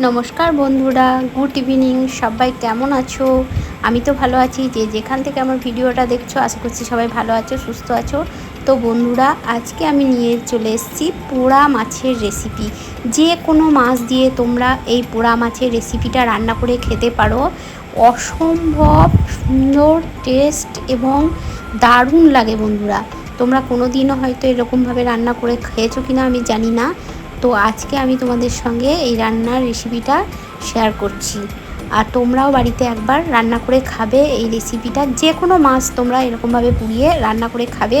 নমস্কার বন্ধুরা, good evening, সবাই কেমন আছো? আমি তো ভালো আছি, যে যেখান থেকে আমার ভিডিওটা দেখছ, আশা করছি সবাই ভালো আছো, সুস্থ আছো। তো বন্ধুরা, আজকে আমি নিয়ে চলে এসেছি পোড়া মাছের রেসিপি যে কোনো মাছ দিয়ে তোমরা এই পোড়া মাছের রেসিপিটা রান্না করে খেতে পারো। অসম্ভব সুন্দর টেস্ট এবং দারুণ লাগে বন্ধুরা। তোমরা কোনো দিনও হয়তো এরকমভাবে রান্না করে খেয়েছো কিনা আমি জানি না। তো আজকে আমি তোমাদের সঙ্গে এই রান্নার রেসিপিটা শেয়ার করছি। আর তোমরাও বাড়িতে একবার রান্না করে খাবে এই রেসিপিটা যে কোনো মাছ তোমরা এরকমভাবে পুড়িয়ে রান্না করে খাবে।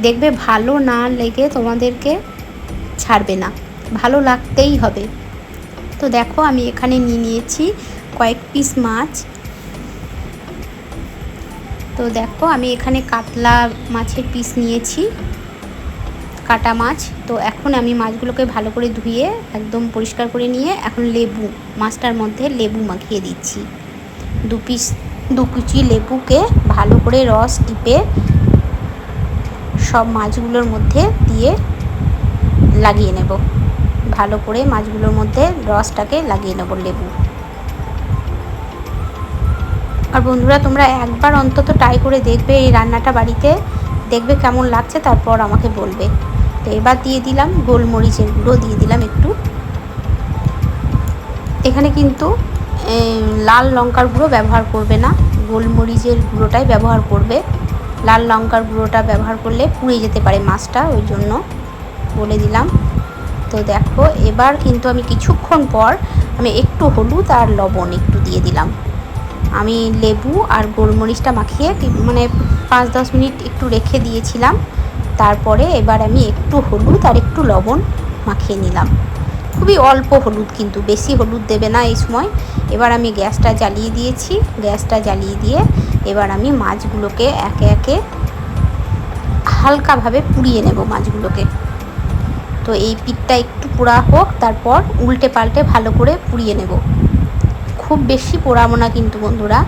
দেখবে ভালো না লেগে তোমাদেরকে ছাড়বে না। ভালো লাগতেই হবে। তো দেখো আমি এখানে নিয়ে নিয়েছি কয়েক পিস মাছ। তো দেখো আমি এখানে কাতলা মাছের পিস নিয়েছি। কাটা মাছ। তো এখন আমি মাছগুলোকে ভালো করে ধুয়ে একদম পরিষ্কার করে নিয়ে এখন লেবু, মাছটার মধ্যে লেবু মাখিয়ে দিচ্ছি। দু পিস, দু কুচি লেবুকে ভালো করে রস টিপে সব মাছগুলোর মধ্যে দিয়ে লাগিয়ে নেব। ভালো করে মাছগুলোর মধ্যে রসটাকে লাগিয়ে নেব লেবু। আর বন্ধুরা, তোমরা একবার অন্তত ট্রাই করে দেখবে এই রান্নাটা বাড়িতে। দেখবে কেমন লাগছে, তারপর আমাকে বলবে। তো এবার দিয়ে দিলাম গোলমরিচের গুঁড়ো, দিয়ে দিলাম একটু। এখানে কিন্তু লাল লঙ্কার গুঁড়ো ব্যবহার করবে না, গোলমরিচের গুঁড়োটাই ব্যবহার করবে। লাল লঙ্কার গুঁড়োটা ব্যবহার করলে পুড়ে যেতে পারে মাছটা, ওই জন্য বলে দিলাম। তো দেখো, এবার কিন্তু আমি কিছুক্ষণ পর আমি একটু হলুদ আর লবণ একটু দিয়ে দিলাম। আমি লেবু আর গোলমরিচটা মাখিয়ে মানে পাঁচ দশ মিনিট একটু রেখে দিয়েছিলাম। তারপরে এবার আমি একটু হলুদ আর একটু লবণ মাখিয়ে নিলাম। খুবই অল্প হলুদ কিন্তু, বেশি হলুদ দেবে না এই সময়। এবার আমি গ্যাসটা জ্বালিয়ে দিয়েছি। গ্যাসটা জ্বালিয়ে দিয়ে এবার আমি মাছগুলোকে একে একে হালকাভাবে পুড়িয়ে নেব মাছগুলোকে। তো এই পিঠটা একটু পোড়া হোক, তারপর উল্টে পাল্টে ভালো করে পুড়িয়ে নেব। খুব বেশি পোড়াবো না কিন্তু বন্ধুরা।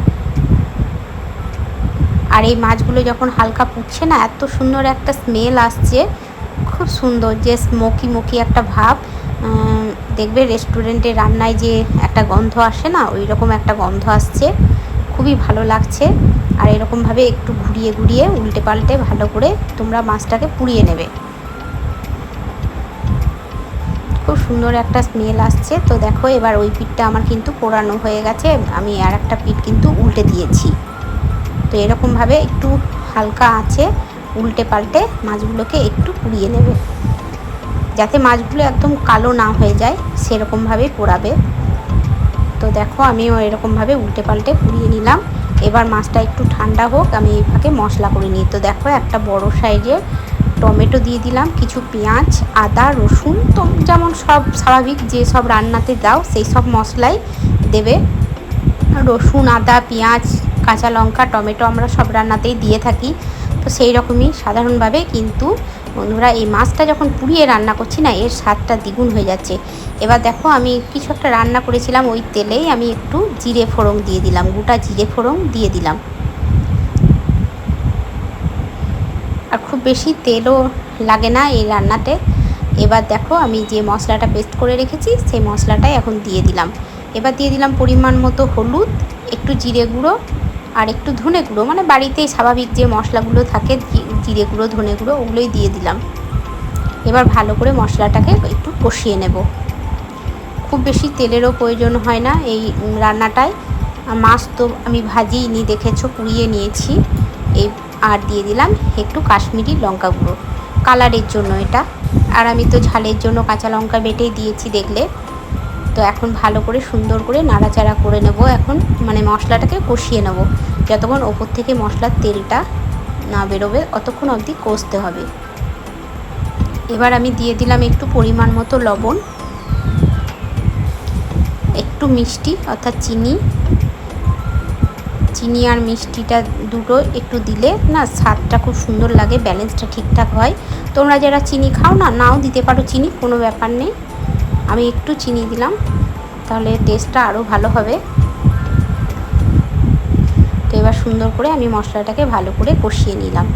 আর এই মাছগুলো যখন হালকা পুড়ছে না, এত সুন্দর একটা স্মেল আসছে, খুব সুন্দর যে স্মোকি মুকি একটা ভাব। দেখবে রেস্টুরেন্টে রান্নায় যে একটা গন্ধ আসে না ওই রকম একটা গন্ধ আসছে। খুবই ভালো লাগছে। আর এরকমভাবে একটু ঘুরিয়ে ঘুরিয়ে উল্টে পাল্টে ভালো করে তোমরা মাছটাকে পুড়িয়ে নেবে। খুব সুন্দর একটা স্মেল আসছে। তো দেখো, এবার ওই পিঠটা আমার কিন্তু পোড়ানো হয়ে গেছে। আমি আর একটা পিঠ কিন্তু উল্টে দিয়েছি। তো এরকমভাবে একটু হালকা আছে, উল্টে পাল্টে মাছগুলোকে একটু পুড়িয়ে নেবে। যাতে মাছগুলো একদম কালো না হয়ে যায় সেরকমভাবেই পোড়াবে। তো দেখো, আমিও এরকমভাবে উল্টে পাল্টে পুড়িয়ে নিলাম। এবার মাছটা একটু ঠান্ডা হোক, আমি এই ফাঁকে মশলা করে নিই। তো দেখো, একটা বড় সাইজের টমেটো দিয়ে দিলাম, কিছু পেঁয়াজ, আদা, রসুন, তো যেমন সব স্বাভাবিক যে সব রান্নাতে দাও, সেই সব মশলাই দেবে। রসুন, আদা, পেঁয়াজ, কাঁচা লঙ্কা, টমেটো আমরা সব রান্নাতেই দিয়ে থাকি। তো সেই রকমই সাধারণভাবে কিন্তু বন্ধুরা এই মাছটা যখন পুড়িয়ে রান্না করছি না, এর স্বাদটা দ্বিগুণ হয়ে যাচ্ছে। এবার দেখো আমি কিছু একটা রান্না করেছিলাম, ওই তেলেই আমি একটু জিরে ফোড়ং দিয়ে দিলাম, গোটা জিরে ফোড়ং দিয়ে দিলাম। আর খুব বেশি তেলও লাগে না এই রান্নাতে। এবার দেখো আমি যে মশলাটা পেস্ট করে রেখেছি, সেই মশলাটাই এখন দিয়ে দিলাম। এবার দিয়ে দিলাম পরিমাণ মতো হলুদ, একটু জিরে গুঁড়ো আর একটু ধনে গুঁড়ো। মানে বাড়িতেই স্বাভাবিক যে মশলাগুলো থাকে জিরে গুঁড়ো, ধনে গুঁড়ো, ওগুলোই দিয়ে দিলাম। এবার ভালো করে মশলাটাকে একটু কষিয়ে নেব। খুব বেশি তেলেরও প্রয়োজন হয় না এই রান্নাটায়। মাছ তো আমি ভাজিই নি দেখেছ, পুড়িয়ে নিয়েছি। এই আর দিয়ে দিলাম একটু কাশ্মীরি লঙ্কা গুঁড়ো। কালারের জন্য এটা। আর আমি তো ঝালের জন্য কাঁচা লঙ্কা বেটেই দিয়েছি দেখলে। তো এখন ভালো করে সুন্দর করে নাড়াচাড়া করে নেব এখন। মানে মশলাটাকে কষিয়ে নেব। যতক্ষণ ওপর থেকে মশলার তেলটা না বেরোবে অতক্ষণ অবধি কষতে হবে। এবার আমি দিয়ে দিলাম একটু পরিমাণ মতো লবণ। একটু মিষ্টি অর্থাৎ চিনি। চিনি আর মিষ্টিটা দুটো একটু দিলে না স্বাদটা খুব সুন্দর লাগে, ব্যালেন্সটা ঠিকঠাক হয়। তোমরা যারা চিনি খাও না, নাও দিতে পারো চিনি, কোনো ব্যাপার নেই। আমি একটু চিনি দিলাম, তাহলে টেস্টটা আরও ভালো হবে। তো এবার সুন্দর করে আমি মশলাটাকে ভালো করে কষিয়ে নিলাম।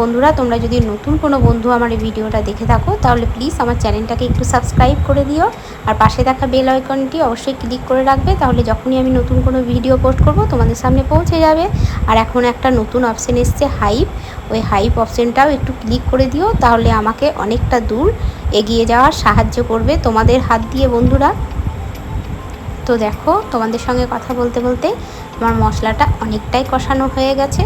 বন্ধুরা, তোমরা যদি নতুন কোনো বন্ধু আমার এই ভিডিওটা দেখে থাকো, তাহলে প্লিজ আমার চ্যানেলটাকে একটু সাবস্ক্রাইব করে দিও। আর পাশে দেখা বেল আইকনটি অবশ্যই ক্লিক করে রাখবে, তাহলে যখনই আমি নতুন কোনো ভিডিও পোস্ট করব, তোমাদের সামনে পৌঁছে যাবে। আর এখন একটা নতুন অপশান এসছে হাইপ ওই হাইপ অপশানটাও একটু ক্লিক করে দিও, তাহলে আমাকে অনেকটা দূর এগিয়ে যাওয়ার সাহায্য করবে তোমাদের হাত দিয়ে বন্ধুরা। তো দেখো, তোমাদের সঙ্গে কথা বলতে বলতে আমার মশলাটা অনেকটাই কষানো হয়ে গেছে।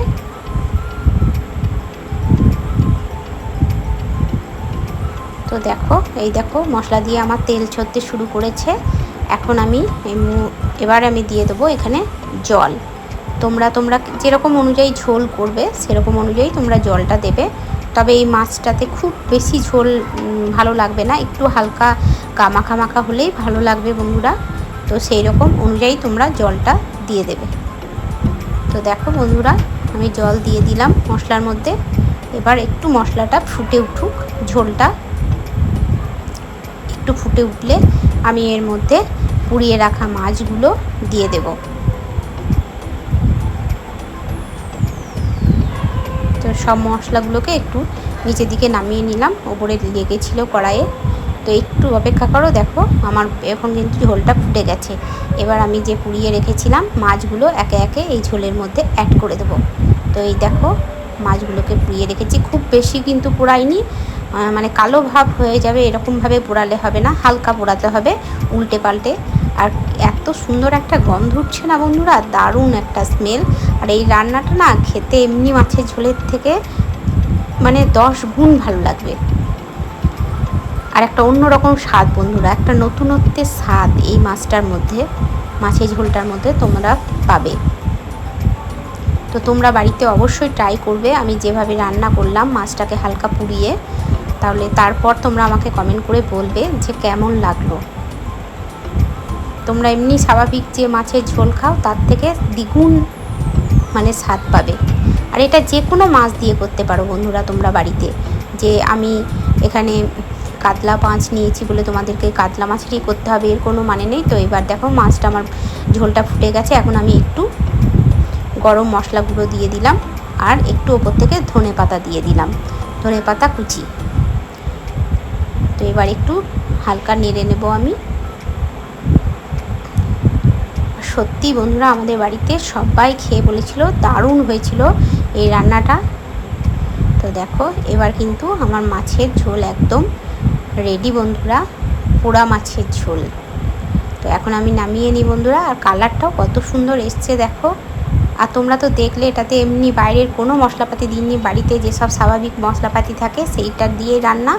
তো দেখো, এই দেখো, মশলা দিয়ে আমার তেল ছড়তে শুরু করেছে। এখন আমি এবার আমি দিয়ে দেবো এখানে জল। তোমরা তোমরা যেরকম অনুযায়ী ঝোল করবে, সেরকম অনুযায়ী তোমরা জলটা দেবে। তবে এই মাছটাতে খুব বেশি ঝোল ভালো লাগবে না। একটু হালকা কামাখা মাখা হলেই ভালো লাগবে বন্ধুরা। তো সেই রকম অনুযায়ী তোমরা জলটা দিয়ে দেবে। তো দেখো বন্ধুরা, আমি জল দিয়ে দিলাম মশলার মধ্যে। এবার একটু মশলাটা ফুটে উঠুক, ঝোলটা একটু ফুটে উঠলে আমি এর মধ্যে পুড়িয়ে রাখা মাছগুলো দিয়ে দেব। তো সব মশলাগুলোকে একটু নিচের দিকে নামিয়ে নিলাম, ওপরে লেগেছিল কড়াইয়ে। তো একটু অপেক্ষা করো, দেখো আমার এখন কিন্তু ঝোলটা ফুটে গেছে। এবার আমি যে পুড়িয়ে রেখেছিলাম, মাছগুলো একে একে এই ঝোলের মধ্যে অ্যাড করে দেবো। তো এই দেখো মাছগুলোকে পুড়িয়ে রেখেছি। খুব বেশি কিন্তু পোড়াইনি। মানে কালো ভাব হয়ে যাবে এরকমভাবে পোড়ালে হবে না, হালকা পোড়াতে হবে উল্টে পাল্টে। আর এত সুন্দর একটা গন্ধ উঠছে না বন্ধুরা, দারুণ একটা স্মেল আর এই রান্নাটা না খেতে এমনি মাছের ঝোলের থেকে মানে দশ গুণ ভালো লাগবে। আর একটা অন্যরকম স্বাদ বন্ধুরা, একটা নতুনত্বের স্বাদ এই মাছটার মধ্যে, মাছের ঝোলটার মধ্যে তোমরা পাবে। তো তোমরা বাড়িতে অবশ্যই ট্রাই করবে। আমি যেভাবে রান্না করলাম, মাছটাকে হালকা পুড়িয়ে, তাহলে তারপর তোমরা আমাকে কমেন্ট করে বলবে যে কেমন লাগল। তোমরা এমনি স্বাভাবিক যে মাছের ঝোল খাও, তার থেকে দ্বিগুণ মানে স্বাদ পাবে। আর এটা যে কোনো মাছ দিয়ে করতে পারো বন্ধুরা তোমরা বাড়িতে। যে আমি এখানে কাতলা মাছ নিয়েছি বলে তোমাদেরকে কাতলা মাছেরই করতে হবে, এর কোনো মানে নেই। তো এবার দেখো মাছটা আমার ঝোলটা ফুটে গেছে, এখন আমি একটু গরম মশলা গুঁড়ো দিয়ে দিলাম আর একটু ওপর থেকে ধনে পাতা দিয়ে দিলাম। ধনে পাতা কুচি। তো এবার একটু হালকা নেড়ে নেব আমি। সত্যি বন্ধুরা, আমাদের বাড়িতে সবাই খেয়ে বলেছিল, দারুণ হয়েছিল এই রান্নাটা। তো দেখো, এবার কিন্তু আমার মাছের ঝোল একদম রেডি বন্ধুরা, পোড়া মাছের ঝোল। তো এখন আমি নামিয়ে নিই বন্ধুরা, আর কালারটাও কত সুন্দর এসছে দেখো। আর তোমরা তো দেখলে এটাতে এমনি বাইরের কোনো মশলাপাতি দিইনি, বাড়িতে যেসব স্বাভাবিক মশলাপাতি থাকে সেইটা দিয়ে রান্না।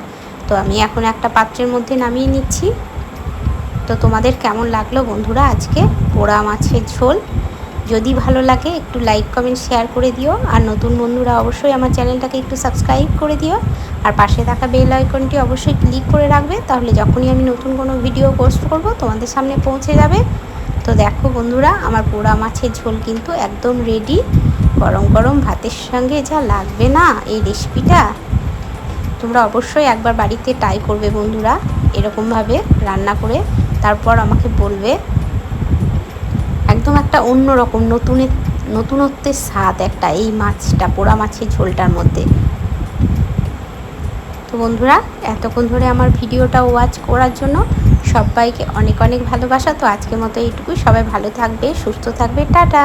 তো আমি এখন একটা পাত্রের মধ্যে নামিয়ে নিচ্ছি। তো তোমাদের কেমন লাগল বন্ধুরা আজকে পোড়া মাছের ঝোল? যদি ভালো লাগে একটু লাইক কমেন্ট শেয়ার করে দিও। আর নতুন বন্ধুরা অবশ্যই আমার চ্যানেলটাকে একটু সাবস্ক্রাইব করে দিও। আর পাশে থাকা বেল আইকনটি অবশ্যই ক্লিক করে রাখবে, তাহলে যখনই আমি নতুন কোনো ভিডিও পোস্ট করব, তোমাদের সামনে পৌঁছে যাবে। তো দেখো বন্ধুরা, আমার পোড়া মাছের ঝোল কিন্তু একদম রেডি গরম গরম ভাতের সঙ্গে যা লাগবে না, এই রেসিপিটা তোমরা অবশ্যই একবার বাড়িতে ট্রাই করবে বন্ধুরা, এরকমভাবে রান্না করে। তারপর আমাকে বলবে, একদম একটা অন্য রকম, নতুনের, নতুনত্বের স্বাদ একটা এই মাছটা, পোড়া মাছের ঝোলটার মধ্যে। তো বন্ধুরা, এতক্ষণ ধরে আমার ভিডিওটা ওয়াচ করার জন্য সবাইকে অনেক অনেক ভালোবাসা। তো আজকের মতো এইটুকুই। সবাই ভালো থাকবে সুস্থ থাকবে। টাটা।